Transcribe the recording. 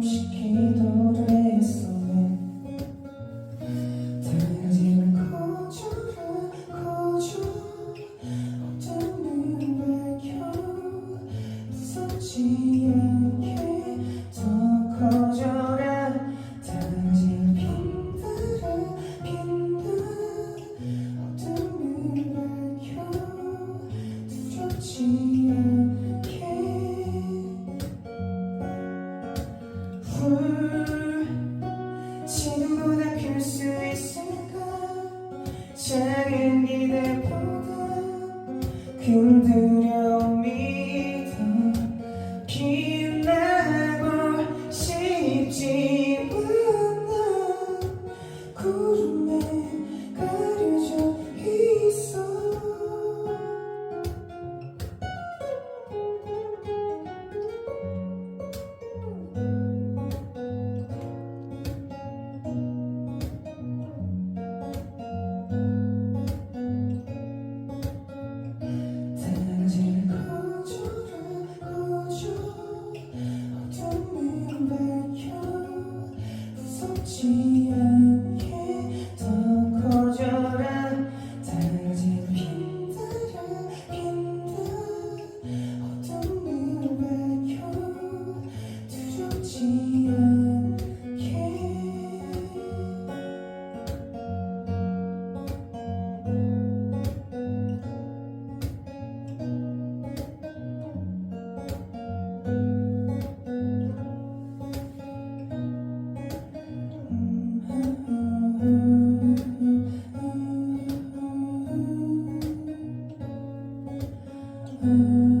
싶기도 했어 당연히는 거절해 거절 어떤 눈을 밝혀 무섭지 않아 구름에 가려져. mm.